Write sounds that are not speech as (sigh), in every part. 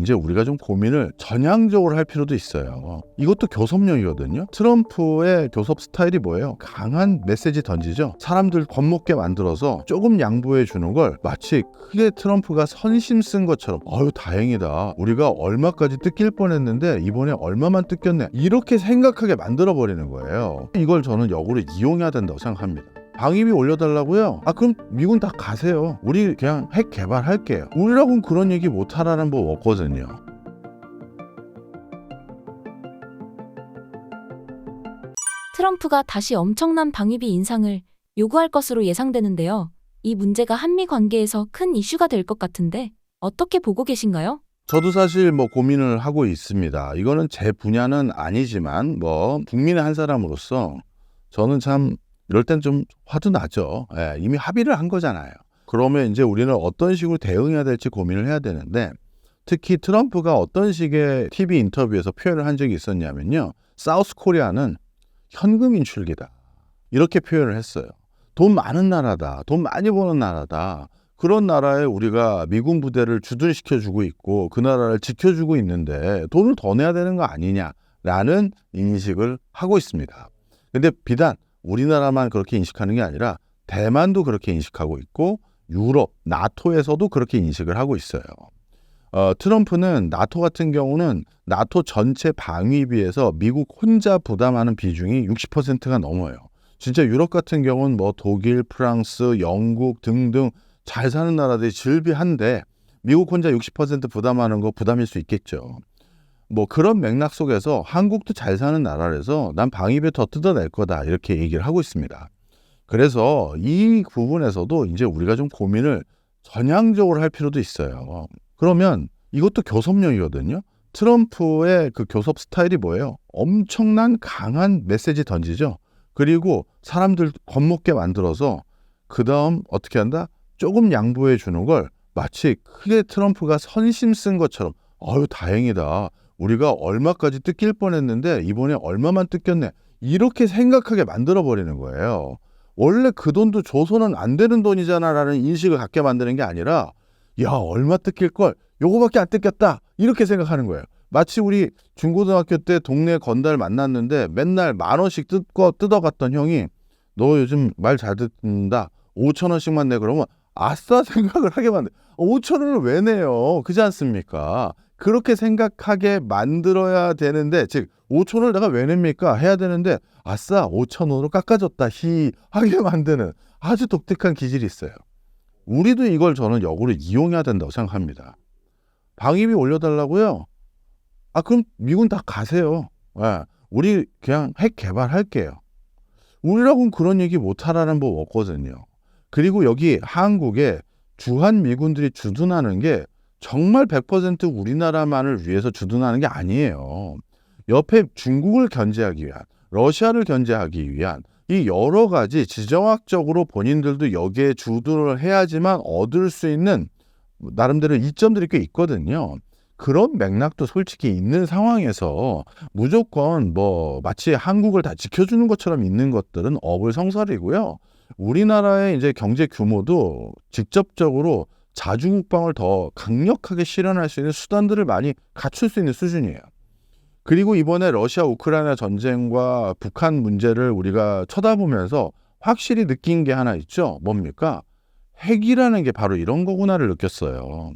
이제 우리가 좀 고민을 전향적으로 할 필요도 있어요. 이것도 교섭력이거든요. 트럼프의 교섭 스타일이 뭐예요? 강한 메시지 던지죠. 사람들 겁먹게 만들어서 조금 양보해 주는 걸 마치 크게 트럼프가 선심 쓴 것처럼 어유 다행이다. 우리가 얼마까지 뜯길 뻔했는데 이번에 얼마만 뜯겼네. 이렇게 생각하게 만들어 버리는 거예요. 이걸 저는 역으로 이용해야 된다고 생각합니다. 방위비 올려달라고요? 아 그럼 미군 다 가세요. 우리 그냥 핵 개발할게요. 우리라고는 그런 얘기 못하라는 법 없거든요. 트럼프가 다시 엄청난 방위비 인상을 요구할 것으로 예상되는데요. 이 문제가 한미 관계에서 큰 이슈가 될 것 같은데 어떻게 보고 계신가요? 저도 사실 뭐 고민을 하고 있습니다. 이거는 제 분야는 아니지만 뭐 국민의 한 사람으로서 저는 참 이럴 땐 좀 화도 나죠. 예, 이미 합의를 한 거잖아요. 그러면 이제 우리는 어떤 식으로 대응해야 될지 고민을 해야 되는데 특히 트럼프가 어떤 식의 TV 인터뷰에서 표현을 한 적이 있었냐면요. 사우스 코리아는 현금 인출기다. 이렇게 표현을 했어요. 돈 많은 나라다. 돈 많이 버는 나라다. 그런 나라에 우리가 미군 부대를 주둔시켜 주고 있고 그 나라를 지켜주고 있는데 돈을 더 내야 되는 거 아니냐라는 인식을 하고 있습니다. 근데 비단 우리나라만 그렇게 인식하는 게 아니라 대만도 그렇게 인식하고 있고 유럽, 나토에서도 그렇게 인식을 하고 있어요. 어, 트럼프는 나토 같은 경우는 나토 전체 방위비에서 미국 혼자 부담하는 비중이 60%가 넘어요. 진짜 유럽 같은 경우는 뭐 독일, 프랑스, 영국 등등 잘 사는 나라들이 즐비한데 미국 혼자 60% 부담하는 거 부담일 수 있겠죠. 뭐 그런 맥락 속에서 한국도 잘 사는 나라라서 난 방위비 더 뜯어낼 거다 이렇게 얘기를 하고 있습니다. 그래서 이 부분에서도 이제 우리가 좀 고민을 전향적으로 할 필요도 있어요. 그러면 이것도 교섭력이거든요. 트럼프의 그 교섭 스타일이 뭐예요? 엄청난 강한 메시지 던지죠. 그리고 사람들 겁먹게 만들어서 그 다음 어떻게 한다? 조금 양보해 주는 걸 마치 크게 트럼프가 선심 쓴 것처럼 어유 다행이다. 우리가 얼마까지 뜯길 뻔했는데 이번에 얼마만 뜯겼네. 이렇게 생각하게 만들어 버리는 거예요. 원래 그 돈도 줘서는 안 되는 돈이잖아라는 인식을 갖게 만드는 게 아니라 야 얼마 뜯길 걸 요거밖에 안 뜯겼다 이렇게 생각하는 거예요. 마치 우리 중고등학교 때 동네 건달 만났는데 맨날 만 원씩 뜯고 뜯어갔던 형이 너 요즘 말 잘 듣는다 5천 원씩만 내 그러면 아싸 (laughs) 생각을 하게 만들 5천 원을 왜 내요 그지 않습니까 그렇게 생각하게 만들어야 되는데 즉 5천 원을 내가 왜 냅니까? 해야 되는데 아싸 5천 원으로 깎아줬다 히 하게 (laughs) 만드는 아주 독특한 기질이 있어요. 우리도 이걸 저는 역으로 이용해야 된다고 생각합니다. 방위비 올려달라고요? 아 그럼 미군 다 가세요. 예, 우리 그냥 핵 개발할게요. 우리라고는 그런 얘기 못하라는 법 없거든요. 그리고 여기 한국에 주한 미군들이 주둔하는 게 정말 100% 우리나라만을 위해서 주둔하는 게 아니에요. 옆에 중국을 견제하기 위한, 러시아를 견제하기 위한 이 여러 가지 지정학적으로 본인들도 여기에 주둔을 해야지만 얻을 수 있는 나름대로 이점들이 꽤 있거든요. 그런 맥락도 솔직히 있는 상황에서 무조건 뭐 마치 한국을 다 지켜주는 것처럼 있는 것들은 어불성설이고요. 우리나라의 이제 경제 규모도 직접적으로 자주국방을 더 강력하게 실현할 수 있는 수단들을 많이 갖출 수 있는 수준이에요. 그리고 이번에 러시아 우크라이나 전쟁과 북한 문제를 우리가 쳐다보면서 확실히 느낀 게 하나 있죠. 뭡니까? 핵이라는 게 바로 이런 거구나를 느꼈어요.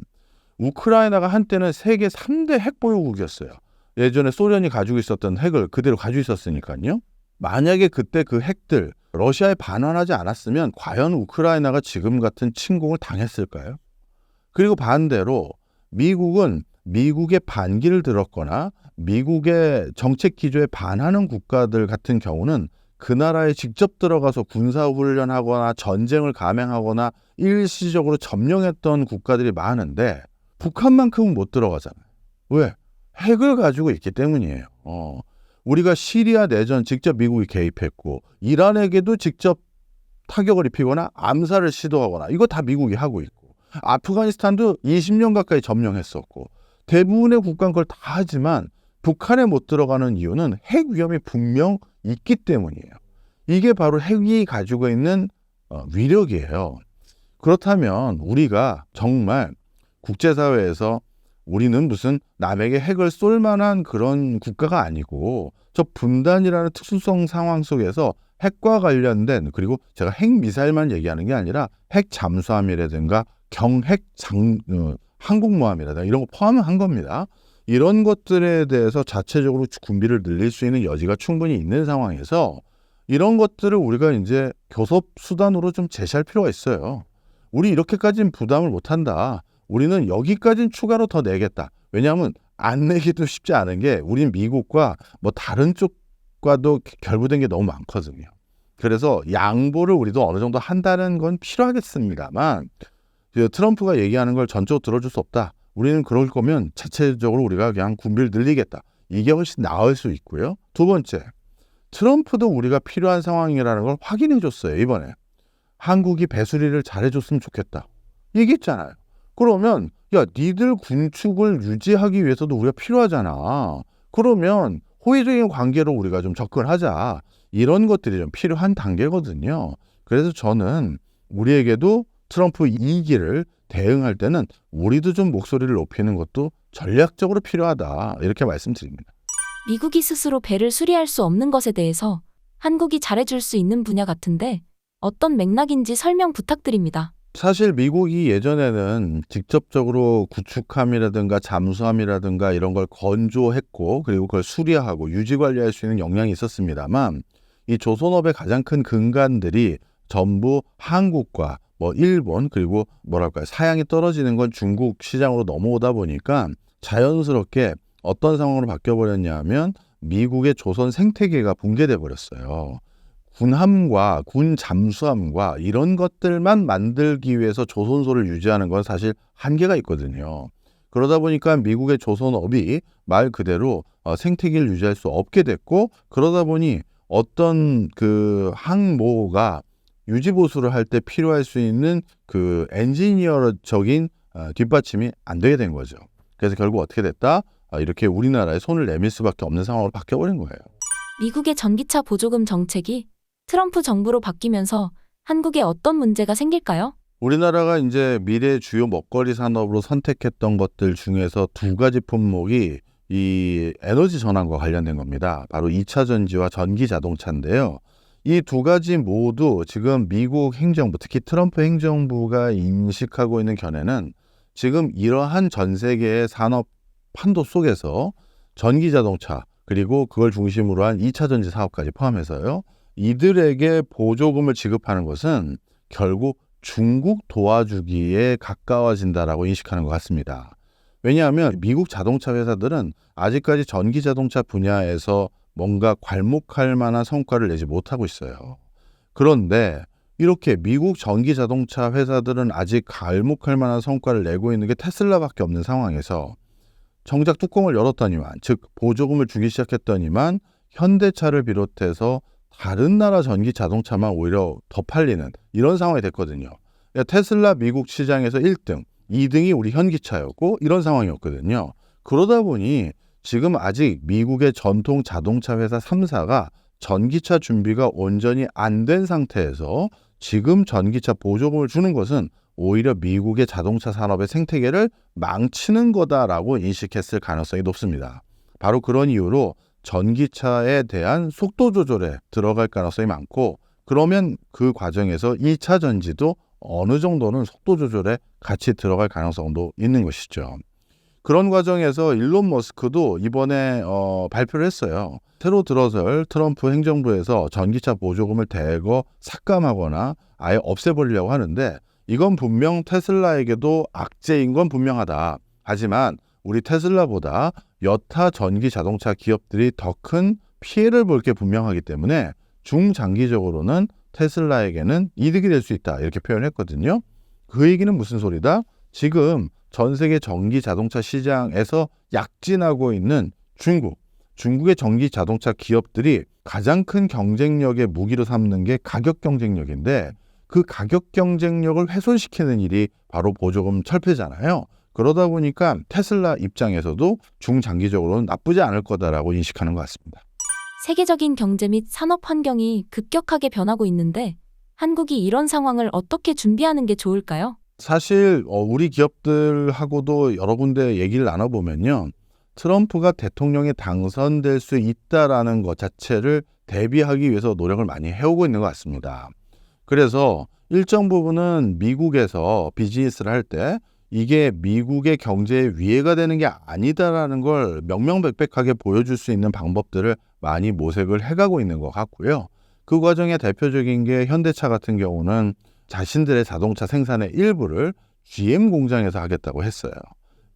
우크라이나가 한때는 세계 3대 핵 보유국이었어요. 예전에 소련이 가지고 있었던 핵을 그대로 가지고 있었으니까요. 만약에 그때 그 핵들 러시아에 반환하지 않았으면 과연 우크라이나가 지금 같은 침공을 당했을까요? 그리고 반대로 미국은 미국의 반기를 들었거나 미국의 정책 기조에 반하는 국가들 같은 경우는 그 나라에 직접 들어가서 군사훈련하거나 전쟁을 감행하거나 일시적으로 점령했던 국가들이 많은데 북한만큼은 못 들어가잖아요. 왜? 핵을 가지고 있기 때문이에요. 어. 우리가 시리아 내전 직접 미국이 개입했고 이란에게도 직접 타격을 입히거나 암살을 시도하거나 이거 다 미국이 하고 있고 아프가니스탄도 20년 가까이 점령했었고 대부분의 국가는 그걸 다 하지만 북한에 못 들어가는 이유는 핵 위험이 분명 있기 때문이에요. 이게 바로 핵이 가지고 있는 어, 위력이에요. 그렇다면 우리가 정말 국제사회에서 우리는 무슨 남에게 핵을 쏠 만한 그런 국가가 아니고 저 분단이라는 특수성 상황 속에서 핵과 관련된 그리고 제가 핵 미사일만 얘기하는 게 아니라 핵 잠수함이라든가 경핵 장 어, 항공모함이라든가 이런 거 포함한 겁니다. 이런 것들에 대해서 자체적으로 군비를 늘릴 수 있는 여지가 충분히 있는 상황에서 이런 것들을 우리가 이제 교섭 수단으로 좀 제시할 필요가 있어요. 우리 이렇게까지는 부담을 못 한다. 우리는 여기까지는 추가로 더 내겠다. 왜냐하면 안 내기도 쉽지 않은 게 우린 미국과 뭐 다른 쪽과도 결부된 게 너무 많거든요. 그래서 양보를 우리도 어느 정도 한다는 건 필요하겠습니다만 그 트럼프가 얘기하는 걸 전적으로 들어줄 수 없다. 우리는 그럴 거면 자체적으로 우리가 그냥 군비를 늘리겠다. 이게 훨씬 나을 수 있고요. 두 번째, 트럼프도 우리가 필요한 상황이라는 걸 확인해 줬어요. 이번에 한국이 배수리를 잘해 줬으면 좋겠다. 얘기했잖아요. 그러면 야 니들 군축을 유지하기 위해서도 우리가 필요하잖아. 그러면 호의적인 관계로 우리가 좀 접근하자. 이런 것들이 좀 필요한 단계거든요. 그래서 저는 우리에게도 트럼프 2기를 대응할 때는 우리도 좀 목소리를 높이는 것도 전략적으로 필요하다. 이렇게 말씀드립니다. 미국이 스스로 배를 수리할 수 없는 것에 대해서 한국이 잘해줄 수 있는 분야 같은데 어떤 맥락인지 설명 부탁드립니다. 사실 미국이 예전에는 직접적으로 구축함이라든가 잠수함이라든가 이런 걸 건조했고 그리고 그걸 수리하고 유지 관리할 수 있는 역량이 있었습니다만 이 조선업의 가장 큰 근간들이 전부 한국과 뭐 일본 그리고 뭐랄까요 사양이 떨어지는 건 중국 시장으로 넘어오다 보니까 자연스럽게 어떤 상황으로 바뀌어 버렸냐면 미국의 조선 생태계가 붕괴돼 버렸어요. 군함과 군 잠수함과 이런 것들만 만들기 위해서 조선소를 유지하는 건 사실 한계가 있거든요. 그러다 보니까 미국의 조선업이 말 그대로 어, 생태계를 유지할 수 없게 됐고 그러다 보니 어떤 그 항모가 유지 보수를 할 때 필요할 수 있는 그 엔지니어적인 어, 뒷받침이 안 되게 된 거죠. 그래서 결국 어떻게 됐다? 아, 이렇게 우리나라에 손을 내밀 수밖에 없는 상황으로 바뀌어 버린 거예요. 미국의 전기차 보조금 정책이 트럼프 정부로 바뀌면서 한국에 어떤 문제가 생길까요? 우리나라가 이제 미래 주요 먹거리 산업으로 선택했던 것들 중에서 두 가지 품목이 이 에너지 전환과 관련된 겁니다. 바로 2차 전지와 전기 자동차인데요. 이 두 가지 모두 지금 미국 행정부, 특히 트럼프 행정부가 인식하고 있는 견해는 지금 이러한 전 세계의 산업 판도 속에서 전기 자동차 그리고 그걸 중심으로 한 2차 전지 사업까지 포함해서요. 이들에게 보조금을 지급하는 것은 결국 중국 도와주기에 가까워진다라고 인식하는 것 같습니다. 왜냐하면 미국 자동차 회사들은 아직까지 전기 자동차 분야에서 뭔가 괄목할 만한 성과를 내지 못하고 있어요. 그런데 이렇게 미국 전기 자동차 회사들은 아직 괄목할 만한 성과를 내고 있는 게 테슬라밖에 없는 상황에서 정작 뚜껑을 열었더니만 즉 보조금을 주기 시작했더니만 현대차를 비롯해서 다른 나라 전기 자동차만 오히려 더 팔리는 이런 상황이 됐거든요. 그러니까 테슬라 미국 시장에서 1등, 2등이 우리 현기차였고 이런 상황이었거든요. 그러다 보니 지금 아직 미국의 전통 자동차 회사 3사가 전기차 준비가 온전히 안 된 상태에서 지금 전기차 보조금을 주는 것은 오히려 미국의 자동차 산업의 생태계를 망치는 거다라고 인식했을 가능성이 높습니다. 바로 그런 이유로 전기차에 대한 속도 조절에 들어갈 가능성이 많고 그러면 그 과정에서 2차 전지도 어느 정도는 속도 조절에 같이 들어갈 가능성도 있는 것이죠. 그런 과정에서 일론 머스크도 이번에 어, 발표를 했어요. 새로 들어설 트럼프 행정부에서 전기차 보조금을 대거 삭감하거나 아예 없애버리려고 하는데 이건 분명 테슬라에게도 악재인 건 분명하다. 하지만 우리 테슬라보다 여타 전기 자동차 기업들이 더 큰 피해를 볼 게 분명하기 때문에 중장기적으로는 테슬라에게는 이득이 될 수 있다. 이렇게 표현했거든요. 그 얘기는 무슨 소리다? 지금 전 세계 전기 자동차 시장에서 약진하고 있는 중국, 중국의 전기 자동차 기업들이 가장 큰 경쟁력의 무기로 삼는 게 가격 경쟁력인데 그 가격 경쟁력을 훼손시키는 일이 바로 보조금 철폐잖아요. 그러다 보니까 테슬라 입장에서도 중장기적으로는 나쁘지 않을 거다라고 인식하는 것 같습니다. 세계적인 경제 및 산업 환경이 급격하게 변하고 있는데 한국이 이런 상황을 어떻게 준비하는 게 좋을까요? 사실 어, 우리 기업들하고도 여러 군데 얘기를 나눠보면요. 트럼프가 대통령에 당선될 수 있다라는 것 자체를 대비하기 위해서 노력을 많이 해오고 있는 것 같습니다. 그래서 일정 부분은 미국에서 비즈니스를 할 때 이게 미국의 경제에 위해가 되는 게 아니다라는 걸 명명백백하게 보여줄 수 있는 방법들을 많이 모색을 해가고 있는 것 같고요. 그 과정의 대표적인 게 현대차 같은 경우는 자신들의 자동차 생산의 일부를 GM 공장에서 하겠다고 했어요.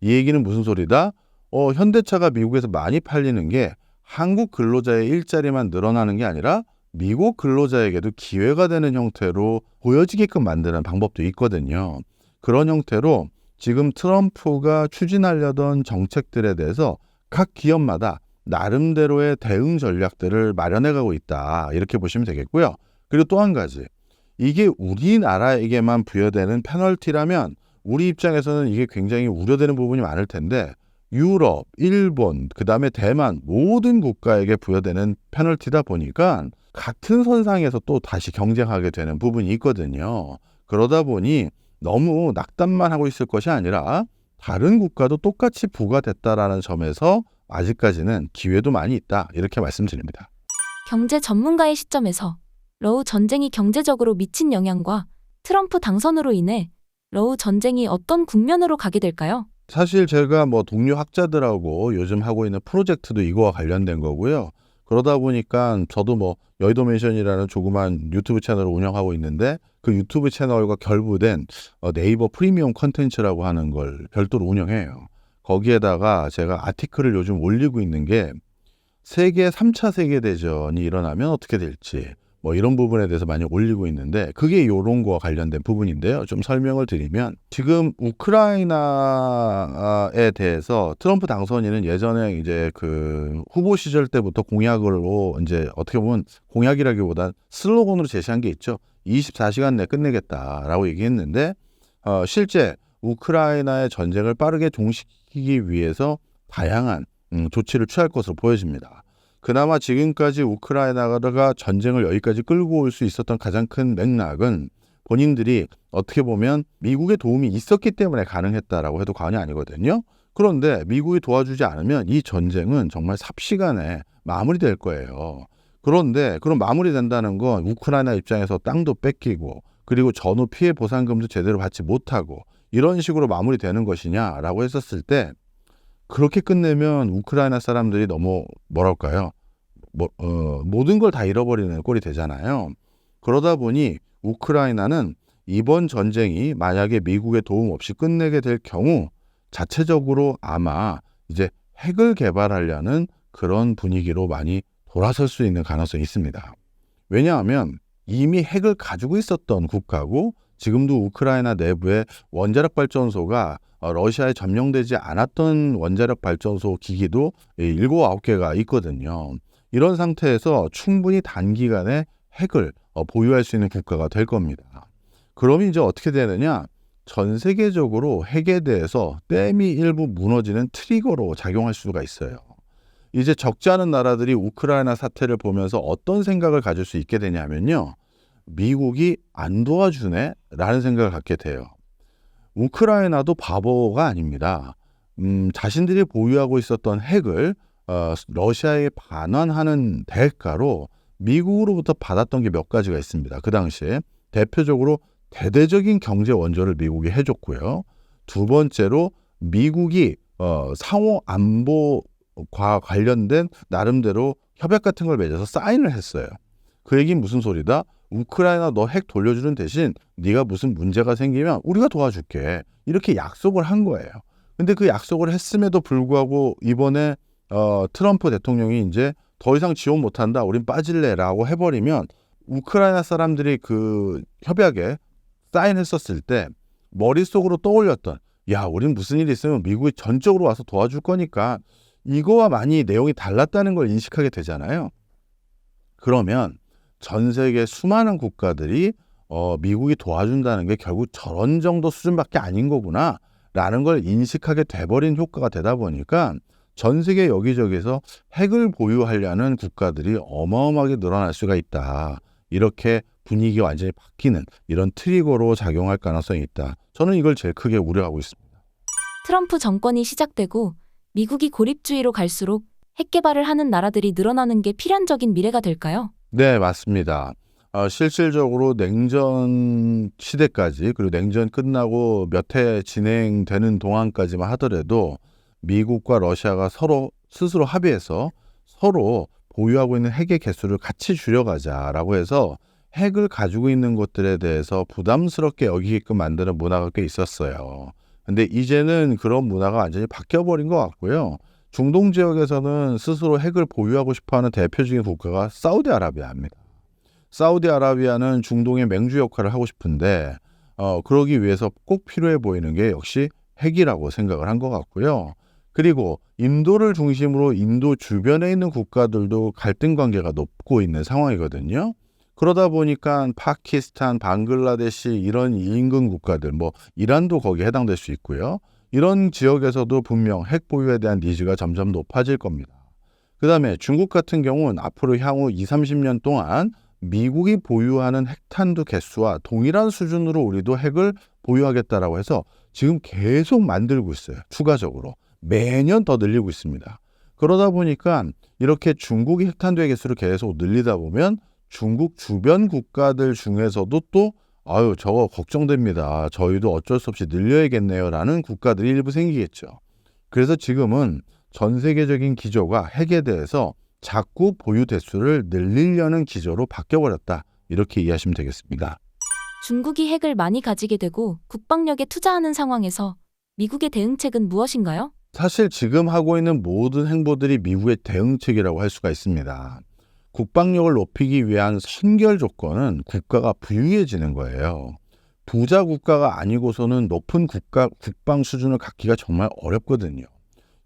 이 얘기는 무슨 소리다? 어, 현대차가 미국에서 많이 팔리는 게 한국 근로자의 일자리만 늘어나는 게 아니라 미국 근로자에게도 기회가 되는 형태로 보여지게끔 만드는 방법도 있거든요. 그런 형태로 지금 트럼프가 추진하려던 정책들에 대해서 각 기업마다 나름대로의 대응 전략들을 마련해가고 있다. 이렇게 보시면 되겠고요. 그리고 또 한 가지. 이게 우리나라에게만 부여되는 페널티라면 우리 입장에서는 이게 굉장히 우려되는 부분이 많을 텐데 유럽, 일본, 그 다음에 대만 모든 국가에게 부여되는 페널티다 보니까 같은 선상에서 또 다시 경쟁하게 되는 부분이 있거든요. 그러다 보니 너무 낙담만 하고 있을 것이 아니라 다른 국가도 똑같이 부과됐다라는 점에서 아직까지는 기회도 많이 있다. 이렇게 말씀드립니다. 경제 전문가의 시점에서 러우 전쟁이 경제적으로 미친 영향과 트럼프 당선으로 인해 러우 전쟁이 어떤 국면으로 가게 될까요? 사실 제가 뭐 동료 학자들하고 요즘 하고 있는 프로젝트도 이거와 관련된 거고요. 그러다 보니까 저도 뭐 여의도 멘션이라는 조그만 유튜브 채널을 운영하고 있는데 그 유튜브 채널과 결부된 어, 네이버 프리미엄 컨텐츠라고 하는 걸 별도로 운영해요. 거기에다가 제가 아티클을 요즘 올리고 있는 게 세계 3차 세계대전이 일어나면 어떻게 될지 뭐 이런 부분에 대해서 많이 올리고 있는데 그게 요런 거와 관련된 부분인데요. 좀 설명을 드리면 지금 우크라이나에 대해서 트럼프 당선인은 예전에 이제 그 후보 시절 때부터 공약으로 이제 어떻게 보면 공약이라기보단 슬로건으로 제시한 게 있죠. 24시간 내 끝내겠다라고 얘기했는데 어, 실제 우크라이나의 전쟁을 빠르게 종식시키기 위해서 다양한 음, 조치를 취할 것으로 보여집니다. 그나마 지금까지 우크라이나가 전쟁을 여기까지 끌고 올 수 있었던 가장 큰 맥락은 본인들이 어떻게 보면 미국의 도움이 있었기 때문에 가능했다라고 해도 과언이 아니거든요. 그런데 미국이 도와주지 않으면 이 전쟁은 정말 삽시간에 마무리될 거예요. 그런데 그럼 마무리된다는 건 우크라이나 입장에서 땅도 뺏기고 그리고 전후 피해 보상금도 제대로 받지 못하고 이런 식으로 마무리되는 것이냐라고 했었을 때 그렇게 끝내면 우크라이나 사람들이 너무 뭐랄까요? 뭐, 어, 모든 걸 다 잃어버리는 꼴이 되잖아요. 그러다 보니 우크라이나는 이번 전쟁이 만약에 미국의 도움 없이 끝내게 될 경우 자체적으로 아마 이제 핵을 개발하려는 그런 분위기로 많이 돌아설 수 있는 가능성이 있습니다. 왜냐하면 이미 핵을 가지고 있었던 국가고 지금도 우크라이나 내부에 원자력 발전소가 어, 러시아에 점령되지 않았던 원자력 발전소 기기도 일곱 아홉 개가 있거든요. 이런 상태에서 충분히 단기간에 핵을 어, 보유할 수 있는 국가가 될 겁니다. 그럼 이제 어떻게 되느냐? 전 세계적으로 핵에 대해서 댐이 일부 무너지는 트리거로 작용할 수가 있어요. 이제 적지 않은 나라들이 우크라이나 사태를 보면서 어떤 생각을 가질 수 있게 되냐면요. 미국이 안 도와주네? 라는 생각을 갖게 돼요. 우크라이나도 바보가 아닙니다. 음, 자신들이 보유하고 있었던 핵을 어, 러시아에 반환하는 대가로 미국으로부터 받았던 게 몇 가지가 있습니다. 그 당시에 대표적으로 대대적인 경제 원조를 미국이 해줬고요. 두 번째로 미국이 어, 상호 안보과 관련된 나름대로 협약 같은 걸 맺어서 사인을 했어요. 그 얘기는 무슨 소리다? 우크라이나 너 핵 돌려주는 대신 네가 무슨 문제가 생기면 우리가 도와줄게. 이렇게 약속을 한 거예요. 근데 그 약속을 했음에도 불구하고 이번에 어, 트럼프 대통령이 이제 더 이상 지원 못한다. 우린 빠질래라고 해버리면 우크라이나 사람들이 그 협약에 사인했었을 때 머릿속으로 떠올렸던 야, 우린 무슨 일이 있으면 미국이 전적으로 와서 도와줄 거니까 이거와 많이 내용이 달랐다는 걸 인식하게 되잖아요. 그러면 전 세계 수많은 국가들이 어, 미국이 도와준다는 게 결국 저런 정도 수준밖에 아닌 거구나 라는 걸 인식하게 돼버린 효과가 되다 보니까 전 세계 여기저기서 핵을 보유하려는 국가들이 어마어마하게 늘어날 수가 있다. 이렇게 분위기가 완전히 바뀌는 이런 트리거로 작용할 가능성이 있다. 저는 이걸 제일 크게 우려하고 있습니다. 트럼프 정권이 시작되고 미국이 고립주의로 갈수록 핵 개발을 하는 나라들이 늘어나는 게 필연적인 미래가 될까요? 네, 맞습니다. 어, 실질적으로 냉전 시대까지 그리고 냉전 끝나고 몇 해 진행되는 동안까지만 하더라도 미국과 러시아가 서로 스스로 합의해서 서로 보유하고 있는 핵의 개수를 같이 줄여가자라고 해서 핵을 가지고 있는 것들에 대해서 부담스럽게 여기게끔 만드는 문화가 꽤 있었어요. 근데 이제는 그런 문화가 완전히 바뀌어버린 것 같고요. 중동 지역에서는 스스로 핵을 보유하고 싶어하는 대표적인 국가가 사우디아라비아입니다. 사우디아라비아는 중동의 맹주 역할을 하고 싶은데 어, 그러기 위해서 꼭 필요해 보이는 게 역시 핵이라고 생각을 한 것 같고요. 그리고 인도를 중심으로 인도 주변에 있는 국가들도 갈등 관계가 높고 있는 상황이거든요. 그러다 보니까 파키스탄, 방글라데시 이런 인근 국가들, 뭐 이란도 거기에 해당될 수 있고요. 이런 지역에서도 분명 핵 보유에 대한 니즈가 점점 높아질 겁니다. 그 다음에 중국 같은 경우는 앞으로 향후 2, 30년 동안 미국이 보유하는 핵탄두 개수와 동일한 수준으로 우리도 핵을 보유하겠다라고 해서 지금 계속 만들고 있어요. 추가적으로. 매년 더 늘리고 있습니다. 그러다 보니까 이렇게 중국이 핵탄두의 개수를 계속 늘리다 보면 중국 주변 국가들 중에서도 또 아유 저거 걱정됩니다. 저희도 어쩔 수 없이 늘려야겠네요라는 국가들이 일부 생기겠죠. 그래서 지금은 전 세계적인 기조가 핵에 대해서 자꾸 보유 대수를 늘리려는 기조로 바뀌어버렸다. 이렇게 이해하시면 되겠습니다. 중국이 핵을 많이 가지게 되고 국방력에 투자하는 상황에서 미국의 대응책은 무엇인가요? 사실 지금 하고 있는 모든 행보들이 미국의 대응책이라고 할 수가 있습니다. 국방력을 높이기 위한 선결 조건은 국가가 부유해지는 거예요. 부자 국가가 아니고서는 높은 국가 국방 수준을 갖기가 정말 어렵거든요.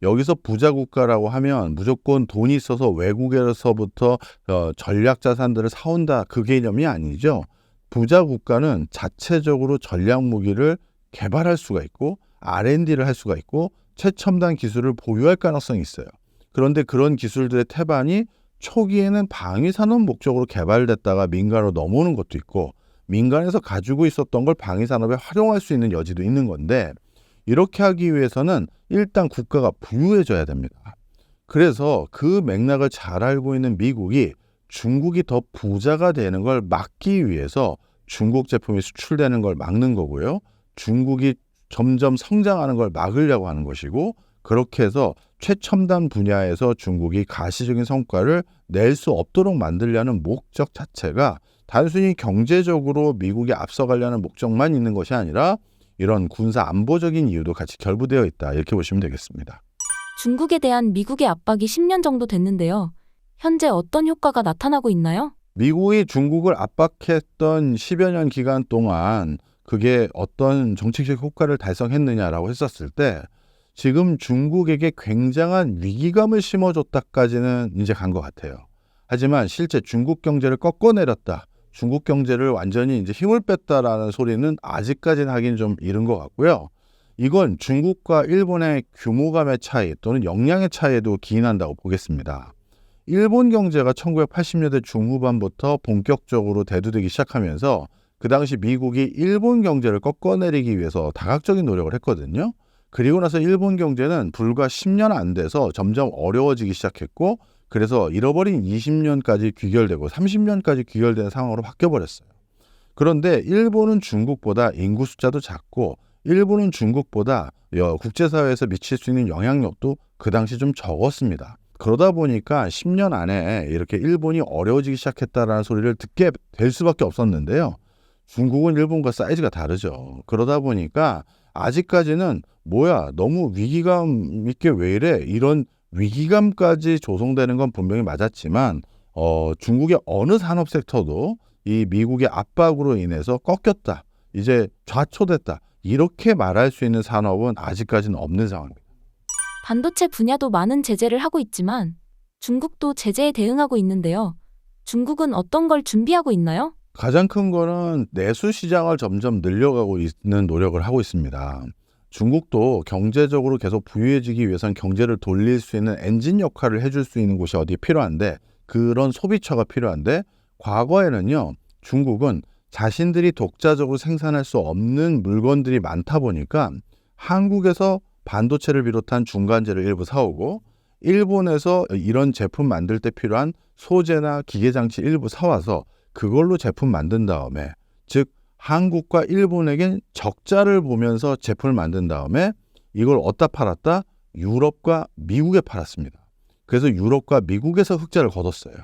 여기서 부자 국가라고 하면 무조건 돈이 있어서 외국에서부터 어, 전략 자산들을 사온다 그 개념이 아니죠. 부자 국가는 자체적으로 전략 무기를 개발할 수가 있고 R&D를 할 수가 있고 최첨단 기술을 보유할 가능성이 있어요. 그런데 그런 기술들의 태반이 초기에는 방위 산업 목적으로 개발됐다가 민간으로 넘어오는 것도 있고 민간에서 가지고 있었던 걸 방위 산업에 활용할 수 있는 여지도 있는 건데 이렇게 하기 위해서는 일단 국가가 부유해져야 됩니다. 그래서 그 맥락을 잘 알고 있는 미국이 중국이 더 부자가 되는 걸 막기 위해서 중국 제품이 수출되는 걸 막는 거고요. 중국이 점점 성장하는 걸 막으려고 하는 것이고 그렇게 해서 최첨단 분야에서 중국이 가시적인 성과를 낼 수 없도록 만들려는 목적 자체가 단순히 경제적으로 미국이 앞서가려는 목적만 있는 것이 아니라 이런 군사 안보적인 이유도 같이 결부되어 있다. 이렇게 보시면 되겠습니다. 중국에 대한 미국의 압박이 10년 정도 됐는데요. 현재 어떤 효과가 나타나고 있나요? 미국이 중국을 압박했던 10여 년 기간 동안 그게 어떤 정책적 효과를 달성했느냐라고 했었을 때 지금 중국에게 굉장한 위기감을 심어줬다까지는 이제 간 것 같아요. 하지만 실제 중국 경제를 꺾어내렸다. 중국 경제를 완전히 이제 힘을 뺐다라는 소리는 아직까지는 하긴 좀 이른 것 같고요. 이건 중국과 일본의 규모감의 차이 또는 역량의 차이에도 기인한다고 보겠습니다. 일본 경제가 1980년대 중후반부터 본격적으로 대두되기 시작하면서 그 당시 미국이 일본 경제를 꺾어내리기 위해서 다각적인 노력을 했거든요. 그리고 나서 일본 경제는 불과 10년 안 돼서 점점 어려워지기 시작했고 그래서 잃어버린 20년까지 귀결되고 30년까지 귀결되는 상황으로 바뀌어버렸어요. 그런데 일본은 중국보다 인구 숫자도 작고 일본은 중국보다 여- 국제사회에서 미칠 수 있는 영향력도 그 당시 좀 적었습니다. 그러다 보니까 10년 안에 이렇게 일본이 어려워지기 시작했다라는 소리를 듣게 될 수밖에 없었는데요. 중국은 일본과 사이즈가 다르죠. 그러다 보니까 아직까지는 뭐야 너무 위기감 있게 왜 이래 이런 위기감까지 조성되는 건 분명히 맞았지만 어, 중국의 어느 산업 섹터도 이 미국의 압박으로 인해서 꺾였다 이제 좌초됐다 이렇게 말할 수 있는 산업은 아직까지는 없는 상황입니다. 반도체 분야도 많은 제재를 하고 있지만 중국도 제재에 대응하고 있는데요. 중국은 어떤 걸 준비하고 있나요? 가장 큰 거는 내수 시장을 점점 늘려가고 있는 노력을 하고 있습니다. 중국도 경제적으로 계속 부유해지기 위해선 경제를 돌릴 수 있는 엔진 역할을 해줄 수 있는 곳이 어디 필요한데 그런 소비처가 필요한데 과거에는요 중국은 자신들이 독자적으로 생산할 수 없는 물건들이 많다 보니까 한국에서 반도체를 비롯한 중간재를 일부 사오고 일본에서 이런 제품 만들 때 필요한 소재나 기계장치 일부 사와서 그걸로 제품 만든 다음에 즉 한국과 일본에겐 적자를 보면서 제품을 만든 다음에 이걸 어디다 팔았다? 유럽과 미국에 팔았습니다. 그래서 유럽과 미국에서 흑자를 거뒀어요.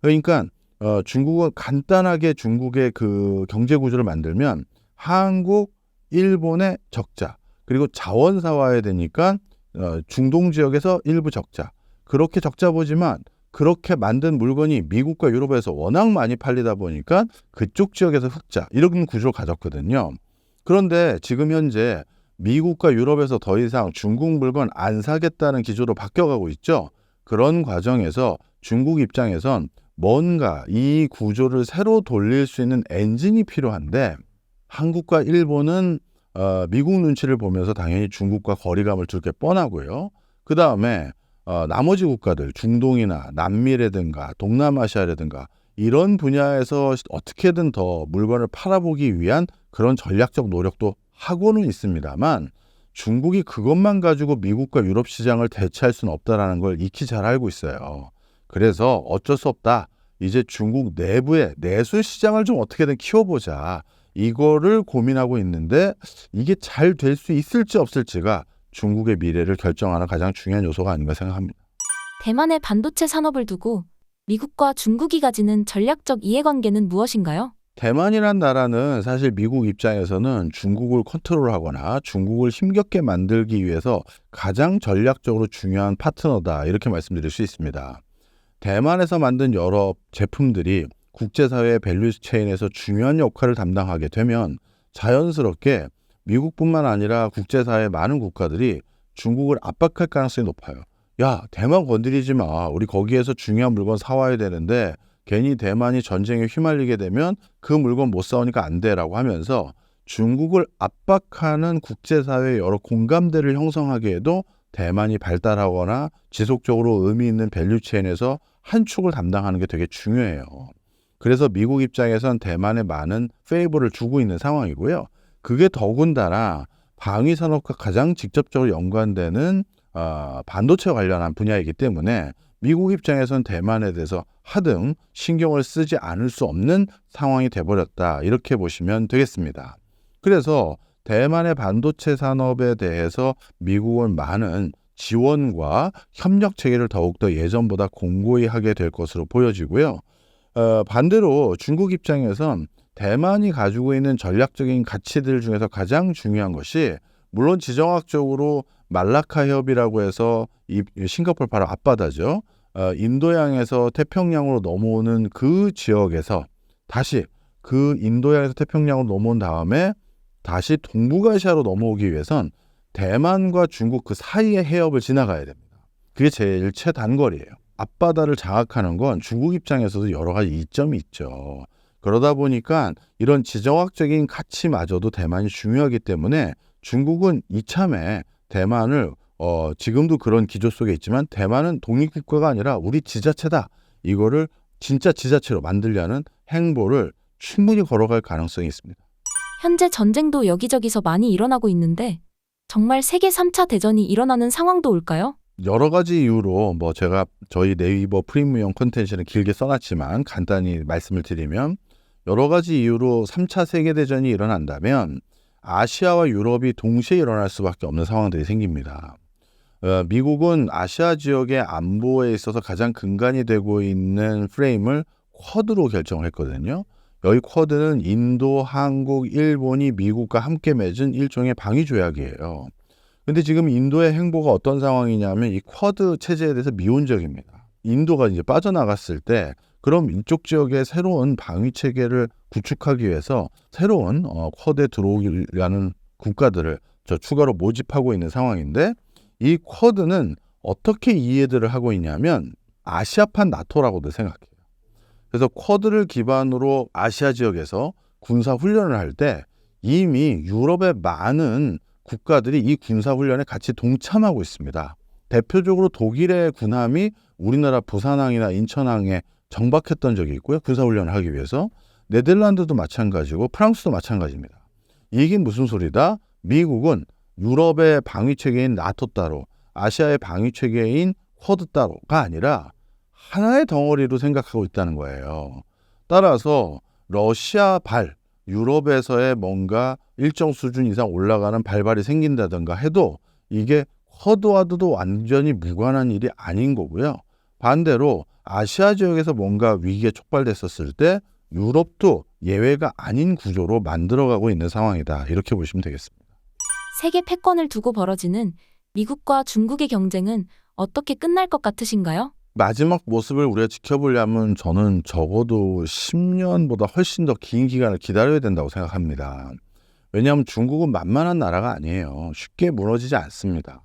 그러니까 어, 중국은 간단하게 중국의 그 경제 구조를 만들면 한국, 일본의 적자 그리고 자원 사와야 되니까 어, 중동 지역에서 일부 적자 그렇게 적자 보지만 그렇게 만든 물건이 미국과 유럽에서 워낙 많이 팔리다 보니까 그쪽 지역에서 흑자 이런 구조를 가졌거든요. 그런데 지금 현재 미국과 유럽에서 더 이상 중국 물건 안 사겠다는 기조로 바뀌어가고 있죠. 그런 과정에서 중국 입장에선 뭔가 이 구조를 새로 돌릴 수 있는 엔진이 필요한데 한국과 일본은 어, 미국 눈치를 보면서 당연히 중국과 거리감을 둘 게 뻔하고요. 그 다음에 어, 나머지 국가들 중동이나 남미라든가 동남아시아라든가 이런 분야에서 어떻게든 더 물건을 팔아보기 위한 그런 전략적 노력도 하고는 있습니다만 중국이 그것만 가지고 미국과 유럽 시장을 대체할 수는 없다라는 걸 익히 잘 알고 있어요. 그래서 어쩔 수 없다. 이제 중국 내부의 내수 시장을 좀 어떻게든 키워보자. 이거를 고민하고 있는데 이게 잘 될 수 있을지 없을지가 중국의 미래를 결정하는 가장 중요한 요소가 아닌가 생각합니다. 대만의 반도체 산업을 두고 미국과 중국이 가지는 전략적 이해관계는 무엇인가요? 대만이란 나라는 사실 미국 입장에서는 중국을 컨트롤하거나 중국을 힘겹게 만들기 위해서 가장 전략적으로 중요한 파트너다 이렇게 말씀드릴 수 있습니다. 대만에서 만든 여러 제품들이 국제사회의 밸류 체인에서 중요한 역할을 담당하게 되면 자연스럽게 미국뿐만 아니라 국제사회 많은 국가들이 중국을 압박할 가능성이 높아요. 야, 대만 건드리지 마. 우리 거기에서 중요한 물건 사와야 되는데 괜히 대만이 전쟁에 휘말리게 되면 그 물건 못 사오니까 안 돼라고 하면서 중국을 압박하는 국제사회의 여러 공감대를 형성하게 해도 대만이 발달하거나 지속적으로 의미 있는 밸류체인에서 한 축을 담당하는 게 되게 중요해요. 그래서 미국 입장에선 대만에 많은 페이버를 주고 있는 상황이고요. 그게 더군다나 방위 산업과 가장 직접적으로 연관되는 어, 반도체 관련한 분야이기 때문에 미국 입장에선 대만에 대해서 하등 신경을 쓰지 않을 수 없는 상황이 돼버렸다 이렇게 보시면 되겠습니다. 그래서 대만의 반도체 산업에 대해서 미국은 많은 지원과 협력 체계를 더욱더 예전보다 공고히 하게 될 것으로 보여지고요. 어, 반대로 중국 입장에선 대만이 가지고 있는 전략적인 가치들 중에서 가장 중요한 것이 물론 지정학적으로 말라카 협이라고 해서 이 싱가포르 바로 앞바다죠. 어, 인도양에서 태평양으로 넘어오는 그 지역에서 다시 그 인도양에서 태평양으로 넘어온 다음에 다시 동북아시아로 넘어오기 위해선 대만과 중국 그 사이의 해협을 지나가야 됩니다. 그게 제일 최단거리예요. 앞바다를 장악하는 건 중국 입장에서도 여러 가지 이점이 있죠. 그러다 보니까 이런 지정학적인 가치마저도 대만이 중요하기 때문에 중국은 이참에 대만을 어, 지금도 그런 기조 속에 있지만 대만은 독립국가가 아니라 우리 지자체다. 이거를 진짜 지자체로 만들려는 행보를 충분히 걸어갈 가능성이 있습니다. 현재 전쟁도 여기저기서 많이 일어나고 있는데 정말 세계 3차 대전이 일어나는 상황도 올까요? 여러 가지 이유로 뭐 제가 저희 네이버 프리미엄 콘텐츠는 길게 써놨지만 간단히 말씀을 드리면 여러 가지 이유로 3차 세계대전이 일어난다면 아시아와 유럽이 동시에 일어날 수밖에 없는 상황들이 생깁니다. 어, 미국은 아시아 지역의 안보에 있어서 가장 근간이 되고 있는 프레임을 쿼드로 결정을 했거든요. 여기 쿼드는 인도, 한국, 일본이 미국과 함께 맺은 일종의 방위 조약이에요. 근데 지금 인도의 행보가 어떤 상황이냐면 이 쿼드 체제에 대해서 미온적입니다. 인도가 이제 빠져나갔을 때 그럼 이쪽 지역에 새로운 방위 체계를 구축하기 위해서 새로운 어, 쿼드에 들어오려는 국가들을 저 추가로 모집하고 있는 상황인데 이 쿼드는 어떻게 이해들을 하고 있냐면 아시아판 나토라고도 생각해요. 그래서 쿼드를 기반으로 아시아 지역에서 군사 훈련을 할 때 이미 유럽의 많은 국가들이 이 군사 훈련에 같이 동참하고 있습니다. 대표적으로 독일의 군함이 우리나라 부산항이나 인천항에 정박했던 적이 있고요. 군사 훈련을 하기 위해서 네덜란드도 마찬가지고 프랑스도 마찬가지입니다. 이 얘기는 무슨 소리다? 미국은 유럽의 방위 체계인 나토 따로, 아시아의 방위 체계인 쿼드 따로가 아니라 하나의 덩어리로 생각하고 있다는 거예요. 따라서 러시아 발, 유럽에서의 뭔가 일정 수준 이상 올라가는 발발이 생긴다든가 해도 이게 쿼드와도 완전히 무관한 일이 아닌 거고요. 반대로 아시아 지역에서 뭔가 위기에 촉발됐었을 때 유럽도 예외가 아닌 구조로 만들어가고 있는 상황이다. 이렇게 보시면 되겠습니다. 세계 패권을 두고 벌어지는 미국과 중국의 경쟁은 어떻게 끝날 것 같으신가요? 마지막 모습을 우리가 지켜보려면 저는 적어도 10년보다 훨씬 더 긴 기간을 기다려야 된다고 생각합니다. 왜냐하면 중국은 만만한 나라가 아니에요. 쉽게 무너지지 않습니다.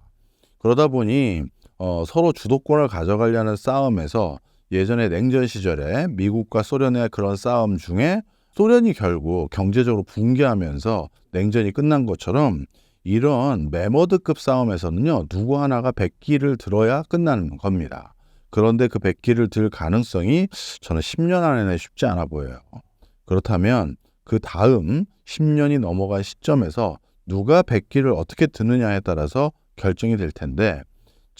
그러다 보니 어, 서로 주도권을 가져가려는 싸움에서 예전에 냉전 시절에 미국과 소련의 그런 싸움 중에 소련이 결국 경제적으로 붕괴하면서 냉전이 끝난 것처럼 이런 메머드급 싸움에서는요 누구 하나가 백기를 들어야 끝나는 겁니다. 그런데 그 백기를 들 가능성이 저는 10년 안에는 쉽지 않아 보여요. 그렇다면 그 다음 10년이 넘어간 시점에서 누가 백기를 어떻게 드느냐에 따라서 결정이 될 텐데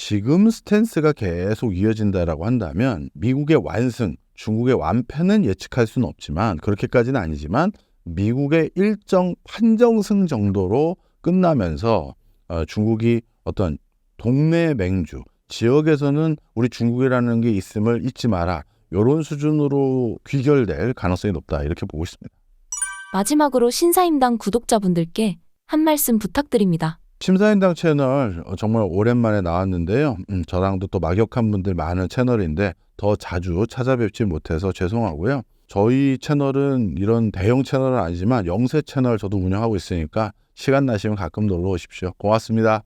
지금 스탠스가 계속 이어진다라고 한다면 미국의 완승, 중국의 완패는 예측할 수는 없지만 그렇게까지는 아니지만 미국의 일정 판정승 정도로 끝나면서 어, 중국이 어떤 동네 맹주, 지역에서는 우리 중국이라는 게 있음을 잊지 마라. 이런 수준으로 귀결될 가능성이 높다. 이렇게 보고 있습니다. 마지막으로 신사임당 구독자분들께 한 말씀 부탁드립니다. 심사인당 채널 어, 정말 오랜만에 나왔는데요. 음, 저랑도 또 막역한 분들 많은 채널인데 더 자주 찾아뵙지 못해서 죄송하고요. 저희 채널은 이런 대형 채널은 아니지만 영세 채널 저도 운영하고 있으니까 시간 나시면 가끔 놀러 오십시오. 고맙습니다.